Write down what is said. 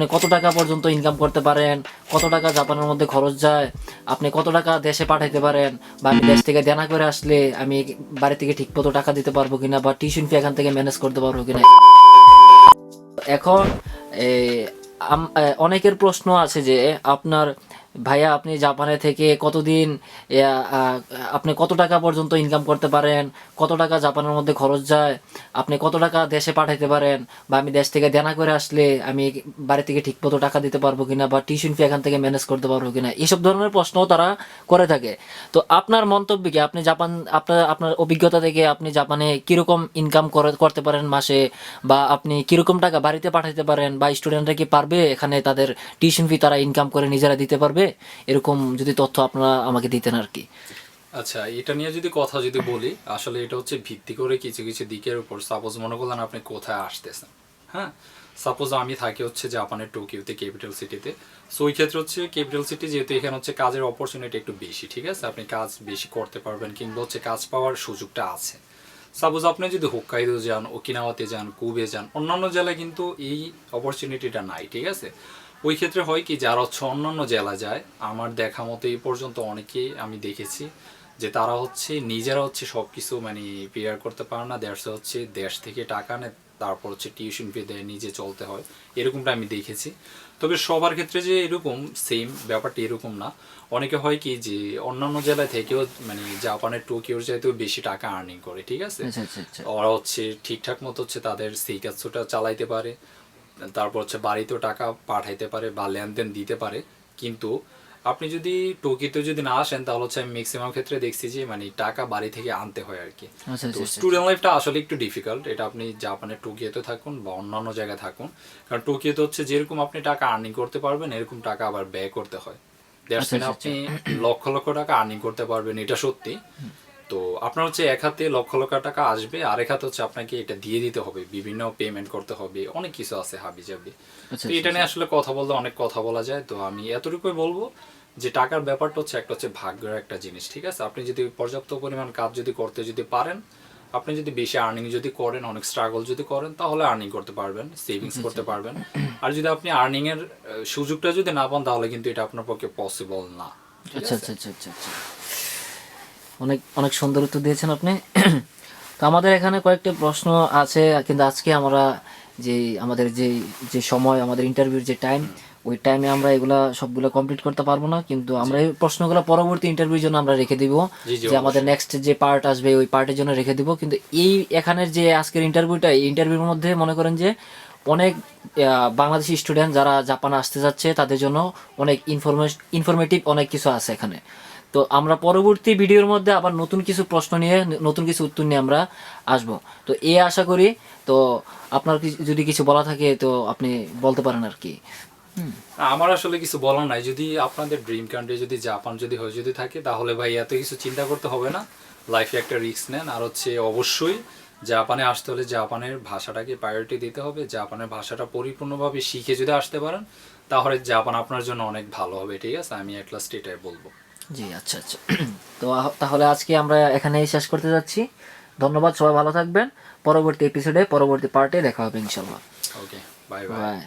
আপনি কত টাকা পর্যন্ত ইনকাম করতে পারেন? কত টাকা জাপানের মধ্যে খরচ যায়? আপনি কত টাকা দেশে পাঠাইতে পারেন? বা আমি দেশ থেকে দেনা করে আসলে আমি বাড়ি থেকে ঠিক মতো টাকা দিতে পারব কিনা বা টিউশন ফি এখান থেকে ম্যানেজ করতে পারব কিনা? এখন অনেকের প্রশ্ন আছে যে আপনার ভাইয়া, আপনি জাপানে থেকে কতদিন আপনি কত টাকা পর্যন্ত ইনকাম করতে পারেন? কত টাকা জাপানের মধ্যে খরচ যায়? আপনি কত টাকা দেশে পাঠাইতে পারেন? বা আমি দেশ থেকে দেনা করে আসলে আমি বাড়ি থেকে ঠিক মতো টাকা দিতে পারব কিনা বা টিউশন ফি এখান থেকে ম্যানেজ করতে পারব কিনা? এইসব ধরনের প্রশ্নও তারা করে থাকে। তো আপনার মন্তব্য কি? আপনি জাপান, আপনার আপনার অভিজ্ঞতা থেকে আপনি জাপানে কীরকম ইনকাম করতে পারেন মাসে? বা আপনি কীরকম টাকা বাড়িতে পাঠাইতে পারেন? বা স্টুডেন্টরা কি পারবে এখানে তাদের টিউশন ফি তারা ইনকাম করে নিজেরা দিতে পারবে? এরকম যদি তথ্য আপনারা আমাকে দিতেন আর কি। আচ্ছা এটা নিয়ে যদি কথা যদি বলি, আসলে এটা হচ্ছে ভিত্তি করে কিছু কিছু দিকের উপর। সাপোজ মনে করলেন আপনি কোথায় আসতেছেন হ্যাঁ? সাপোজ আমি থাকি হচ্ছে জাপানের টোকিওতে ক্যাপিটাল সিটিতে সো ওই ক্ষেত্রে হচ্ছে ক্যাপিটাল সিটি যেহেতু এখানে হচ্ছে কাজের অপরচুনিটি একটু বেশি, ঠিক আছে? আপনি কাজ বেশি করতে পারবেন কিংবা হচ্ছে কাজ পাওয়ার সুযোগটা আছে। সাপোজ আপনি যদি হোক্কাইদো যান ওকিনাওয়াতে যান কুবে যান, অন্যান্য জেলায় কিন্তু এই অপরচুনিটিটা নাই, ঠিক আছে? ওই ক্ষেত্রে হয় কি যারা হচ্ছে অন্যান্য জেলা যায় আমার দেখা মতো এই পর্যন্ত অনেকেই আমি দেখেছি যে তারা হচ্ছে নিজেরা হচ্ছে সব কিছু মানে ক্লিয়ার করতে পারে না। দেশ হচ্ছে দেশ থেকে টাকা নেয় তারপর হচ্ছে টিউশন ফি দেয় নিজে চলতে হয়। এরকমটা আমি দেখেছি। তবে সবার ক্ষেত্রে যে এরকম সেম ব্যাপারটা এরকম না। অনেকে হয় কি যে অন্যান্য জেলা থেকেও মানে জাপানের টোকিওর চাইতেও বেশি টাকা আর্নিং করে ঠিক আছে? আচ্ছা আচ্ছা আচ্ছা। ওরা হচ্ছে ঠিকঠাক মতো হচ্ছে তাদের সেই কাজটা চালাইতে পারে। তারপর হচ্ছে বাড়িতেও টাকা পাঠাইতে পারে বা লেনদেন দিতে পারে। কিন্তু আপনি যদি টোকিতে যদি না আসেন তাহলে হচ্ছে আমি ম্যাক্সিমাম ক্ষেত্রে দেখছি যে মানে টাকা বাড়ি থেকে আনতে হয় আর কি আচ্ছা তো আচ্ছা আচ্ছা। স্টুডেন্ট লাইফটা আসলে একটু ডিফিকাল্ট এটা আপনি জাপানের টোকিওতে থাকুন বা অন্যান্য জায়গায় থাকুন। কারণ টোকিওতে হচ্ছে যেরকম আপনি টাকা আর্নিং করতে পারবেন এরকম টাকা আবার ব্যয় করতে হয়। আচ্ছা, আচ্ছা, আপনি লক্ষ লক্ষ টাকা আর্নিং করতে পারবেন এটা সত্যি। তো আপনার হচ্ছে এক হাতে লক্ষ লক্ষ টাকা আসবে আর এক হাতে হচ্ছে আপনাকে এটা দিয়ে দিতে হবে বিভিন্ন পেমেন্ট করতে হবে অনেক কিছু আছে হাবি যাবি আচ্ছা, তো এটা নিয়ে আসলে কথা বলতে অনেক কথা বলা যায় তো আমি এতটুকুই বলব যে টাকার ব্যাপারটা হচ্ছে একটা হচ্ছে ভাগ্যের একটা জিনিস ঠিক আছে? আপনি যদি পর্যাপ্ত পরিমাণ কাজ যদি করতে যদি পারেন আপনি যদি বেশি আর্নিং যদি করেন অনেক স্ট্রাগল যদি করেন তাহলে আর্নিং করতে পারবেন সেভিংস করতে পারবেন। আর যদি আপনি আর্নিং এর সুযোগটা যদি না পান তাহলে কিন্তু এটা আপনার পক্ষে পসিবল না আচ্ছা? আচ্ছা আচ্ছা আচ্ছা আচ্ছা। অনেক অনেক সুন্দর উত্তর দিয়েছেন আপনি। তো আমাদের এখানে কয়েকটি প্রশ্ন আছে কিন্তু আজকে আমরা যে আমাদের যে যে সময় আমাদের ইন্টারভিউর যে টাইম ওই টাইমে আমরা এগুলা সবগুলো কমপ্লিট করতে পারব না কিন্তু আমরা এই প্রশ্নগুলো পরবর্তী ইন্টারভিউর জন্য আমরা রেখে দিব যে আমাদের নেক্সট যে পার্ট আসবে ওই পার্টের জন্য রেখে দিব। কিন্তু এই এখানের যে আজকের ইন্টারভিউটা এই ইন্টারভিউর মধ্যে মনে করেন যে অনেক বাংলাদেশি স্টুডেন্ট যারা জাপানে আসতে যাচ্ছে তাদের জন্য অনেক ইনফরমেটিভ অনেক কিছু আছে এখানে। তো আমরা পরবর্তী ভিডিওর মধ্যে আবার নতুন কিছু প্রশ্ন নিয়ে, নতুন কিছু উত্তর নিয়ে আমরা আসব। তো এই আশা করি, তো আপনার যদি কিছু বলা থাকে, তো আপনি বলতে পারেন আর কি। আমার আসলে কিছু বলার নাই। যদি আপনাদের ড্রিম কান্ট্রি যদি জাপান যদি হয়ে, যদি থাকে, তাহলে ভাই এত কিছু চিন্তা করতে হবে না। লাইফে একটা রিস্ক নেন। আর হচ্ছে অবশ্যই জাপানে আসতে হলে জাপানের ভাষাটাকে প্রায়োরিটি দিতে হবে। জাপানের ভাষাটা পরিপূর্ণভাবে শিখে যদি আসতে পারেন, তাহলে জাপান আপনার জন্য অনেক ভালো হবে। ঠিক আছে? আমি এট লাস্ট এটাই বলব। জি আচ্ছা আচ্ছা। তো তাহলে আজকে আমরা এখানেই শেষ করতে যাচ্ছি। ধন্যবাদ সবাই ভালো থাকবেন। পরবর্তী এপিসোডে পরবর্তী পার্টে দেখা হবে ইনশাল্লাহ ওকে বাই বাই বাই